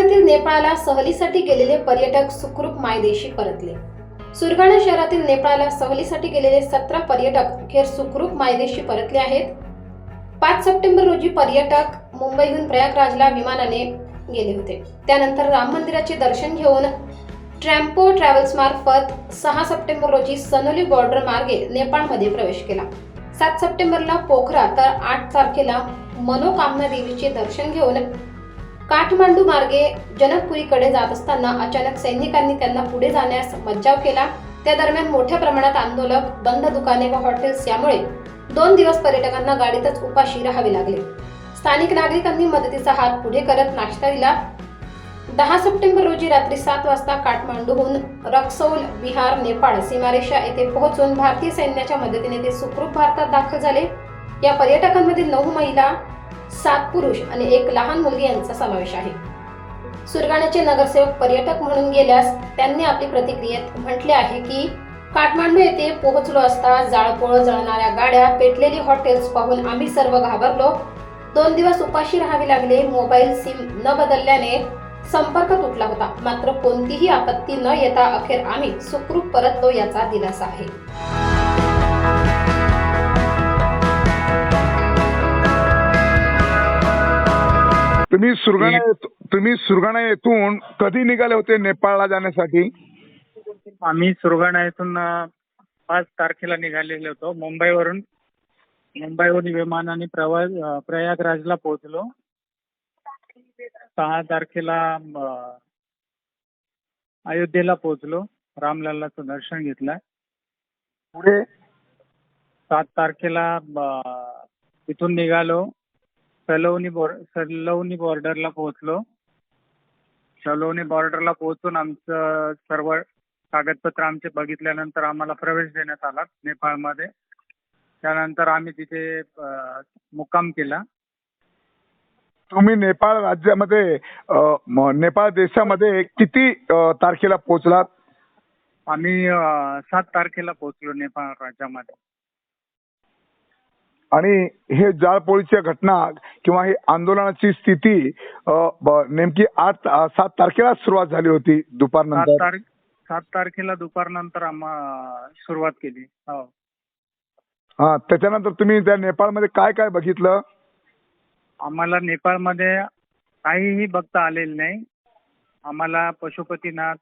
सुरगाण्यातील नेपाळला सहलीसाठी गेलेले पर्यटक सुखरूप मायदेशी परतले. सुरगाणा शहरातील नेपाळला सहलीसाठी गेलेले सतरा पर्यटक अखेर सुखरूप मायदेशी परतले आहेत. पाच सप्टेंबर रोजी पर्यटक मुंबईहून प्रयागराजला विमानाने गेले होते. त्यानंतर राम मंदिराचे दर्शन घेऊन ट्रॅम्पो ट्रॅव्हल्स मार्फत सहा सप्टेंबर रोजी सनोली बॉर्डर मार्गे नेपाळमध्ये प्रवेश केला. सात सप्टेंबरला पोखरा तर आठ तारखेला मनोकामना देवीचे दर्शन घेऊन काठमांडू मार्गे जनकपुरीकडे जात असताना अचानक सैनिकांनी त्यांना पुढे जाण्यास मज्जाव केला. त्या दरम्यान मोठ्या प्रमाणात आंदोलक बंद दुकाने व हॉटेल्स यामुळे दोन दिवस पर्यटकांना गाडीतच उपाशी राहावे लागले. स्थानिक नागरिकांनी मदतीचा हात पुढे करत नाश्ता दिला दहा सप्टेंबर रोजी रात्री सात वाजता काठमांडूहून रक्सौल बिहार नेपाळ सीमारेषा येथे पोहोचून भारतीय सैन्याच्या मदतीने ते सुखरूप भारतात दाखल झाले. या पर्यटकांमध्ये नऊ महिला सात पुरुष आणि एक लहान मुलगी यांचा समावेश आहे. सुरगाण्याचे नगरसेवक पर्यटक म्हणून गेल्यास त्यांनी आपली प्रतिक्रियेत म्हटले आहे की काठमांडू येथे पोहोचलो असता जाळपोळ जळणाऱ्या गाड्या पेटलेली हॉटेल्स पाहून आम्ही सर्व घाबरलो. दोन दिवस उपाशी राहावे लागले मोबाईल सिम न बदलल्याने संपर्क तुटला होता. मात्र कोणतीही आपत्ती न येता अखेर आम्ही सुखरूप परतलो याचा दिलासा आहे. तुम्ही सुरगाणा तुम्ही सुरगाणा येथून कधी निघाले होते नेपाळला जाण्यासाठी? आम्ही सुरगाणा येथून अ, पाच तारखेला निघालेलो होतो. मुंबईवरून मुंबईवरून विमानाने प्रवास अ, प्रयागराजला पोहोचलो. सहा तारखेला अ, अयोध्येला पोहोचलो. रामलल्लाचं दर्शन घेतलं. पुढे? सात तारखेला अ, तिथून निघालो. सलवनी बॉर्ड सलवनी बॉर्डरला पोहोचलो. सलवनी बॉर्डरला पोहोचून आमचं सर्व कागदपत्र आमचे बघितल्यानंतर आम्हाला प्रवेश देण्यात आला नेपाळमध्ये. त्यानंतर आम्ही तिथे अ, मुक्काम केला. तुम्ही नेपाळ राज्यामध्ये अ, म- नेपाळ देशामध्ये किती अ, तारखेला पोहोचलात? आम्ही अ, सात तारखेला पोहोचलो नेपाळ राज्यामध्ये. आणि हे जाळपोळीच्या घटना किंवा ही आंदोलनाची स्थिती नेमकी आठ सात तारखेला सुरुवात झाली होती सात दुपारनंतर तारीख सात तारखेला दुपारनंतर आम्हा सुरुवात केली. हो. हा त्याच्यानंतर तुम्ही त्या नेपाळमध्ये काय काय बघितलं? आम्हाला नेपाळमध्ये काहीही बघता आलेलं नाही. आम्हाला पशुपतीनाथ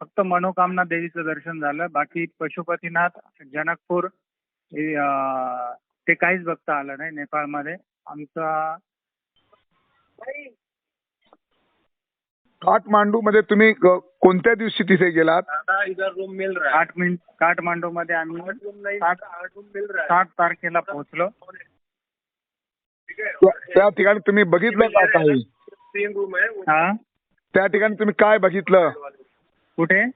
फक्त मनोकामना देवीचं दर्शन झालं. बाकी पशुपतीनाथ जनकपूर ते काहीच बघता आलं नाही नेपाळमध्ये. आमचा काठमांडू मध्ये तुम्ही कोणत्या दिवशी तिथे गेलात? आठ मिनिट काठमांडूमध्ये आम्ही सात सात तारखेला पोहोचलो. त्या- त्या ठिकाणी तुम्ही बघितलं का काही? हा? त्या ठिकाणी तुम्ही काय बघितलं? कुठे?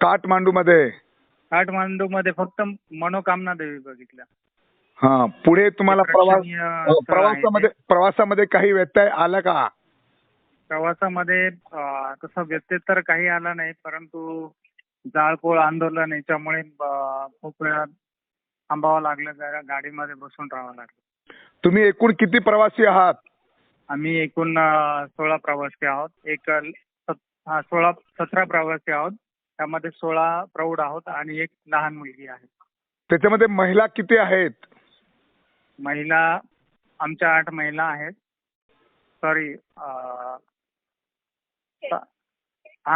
काठमांडू मध्ये काठमांडूमध्ये फक्त मनोकामना देवी बघितल्या. हा पुढे तुम्हाला प्रवास प्रेक्षणीय अ, स्थळ आहे प्रवासामध्ये प्रवासामध्ये काही व्यत्यय आला का? प्रवासामध्ये अं, तसा व्यत्यय तर काही आला नाही परंतु जाळपोळ आंदोलन याच्यामुळे अं, खूप वेळा थांबावं लागलं जरा गाडीमध्ये बसून राहावं लागलं. तुम्ही एकूण किती प्रवासी आहात? आम्ही एकूण अं, सोळा प्रवासी आहोत. एक अं, सत- हा, सोळा सतरा प्रवासी आहोत. त्यामध्ये सोळा प्रौढ आहोत आणि एक लहान मुलगी आहे. त्याच्यामध्ये महिला किती आहेत? महिला आमच्या आठ महिला आहेत सॉरी हा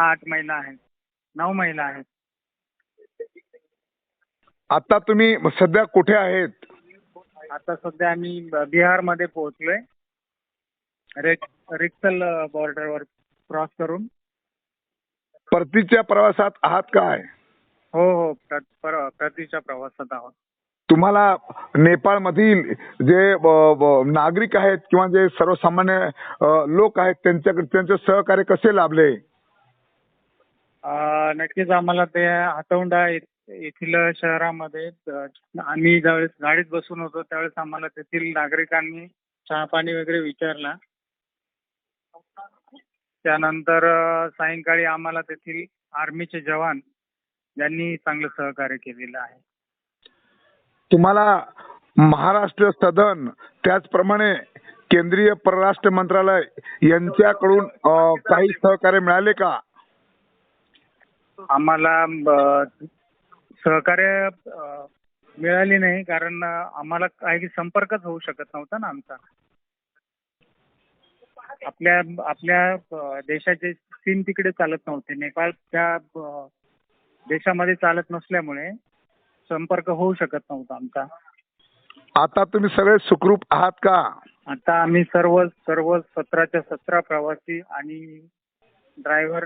आठ महिला आहेत नऊ महिला आहेत आता तुम्ही सध्या कुठे आहेत आता सध्या आम्ही ब- बिहारमध्ये पोहोचलोय रेक रिक्सल बॉर्डरवर क्रॉस करून परतीच्या प्रवासात आहात काय हो हो प्र- पर- परतीच्या प्रवासात आहोत तुम्हाला नेपाळ मधील जे नागरिक आहेत किंवा जे सर्वसामान्य लोक आहेत त्यांच्याकडे त्यांचे सहकार्य कसे लाभले? अं, नक्कीच आम्हाला ते हातौंडा येथील शहरामध्ये अं, आम्ही ज्यावेळेस गाडीत बसून होतो त्यावेळेस आम्हाला तेथील नागरिकांनी चहा पाणी वगैरे विचारला. त्यानंतर अं, सायंकाळी आम्हाला तेथील आर्मीचे जवान यांनी चांगलं सहकार्य केलेलं आहे. तुम्हाला महाराष्ट्र सदन त्याचप्रमाणे केंद्रीय परराष्ट्र मंत्रालय यांच्याकडून अ, काही सहकार्य मिळाले का? आम्हाला सहकार्य अ, नाही कारण आम्हाला काही संपर्कच होऊ शकत नव्हता ना आमचा. आपल्या आपल्या अ, देशाचे सीम तिकडे चालत नव्हते. नेपाळ त्या अ, देशामध्ये चालत नसल्यामुळे संपर्क होऊ शकत नव्हता आमचा. आता तुम्ही सगळे सुखरूप आहात का? आता आम्ही सर्व सर्व सतराच्या सतरा प्रवासी आणि ड्रायव्हर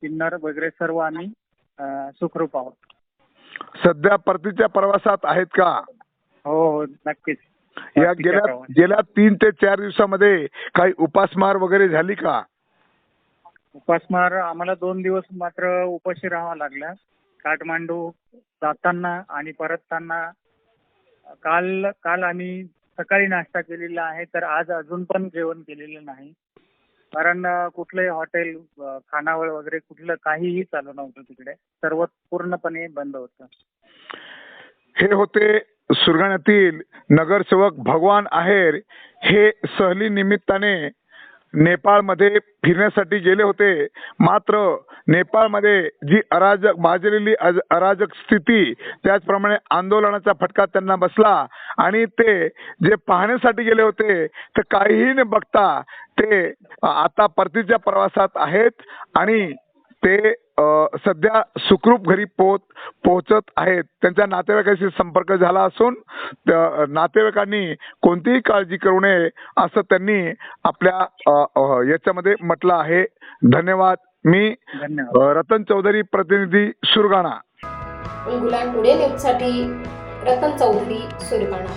किन्नर वगैरे सर्व आम्ही अ, सुखरूप आहोत. सध्या परतीच्या प्रवासात आहेत का? हो हो नक्कीच. या गेल्या. गेल्या तीन ते चार दिवसामध्ये काही उपासमार वगैरे झाली का? उपासमार आम्हाला दोन दिवस मात्र उपाशी राहावा लागला. काठमांडू जाताना आणि परतताना काल काल आम्ही सकाळी नाश्ता केलेला आहे तर आज अजून पण जेवण केलेलं नाही. कारण कुठलंही हॉटेल खानावळ वगैरे कुठलं काहीही चालू नव्हतं तिकडे. सर्व पूर्णपणे बंद होतं. हे होते सुरगाण्यातील नगरसेवक भगवान आहेर. हे सहली निमित्ताने नेपाळमध्ये फिरण्यासाठी गेले होते. मात्र नेपाळमध्ये जी अराजक माजलेली अज- अराजक स्थिती त्याचप्रमाणे आंदोलनाचा फटका त्यांना बसला आणि ते जे पाहण्यासाठी गेले होते तर काहीही न बघता ते आता परतीच्या प्रवासात आहेत आणि ते सध्या सुखरूप घरी पोहोच पोहोचत आहेत. त्यांच्या नातेवाईकाशी संपर्क झाला असून त्या नातेवाईकांनी कोणतीही काळजी करू नये असं त्यांनी आपल्या याच्यामध्ये म्हटलं आहे. धन्यवाद. मी रतन चौधरी प्रतिनिधी सुरगाणा. गुलान टुडे न्यूजसाठी रतन चौधरी सुरगाणा.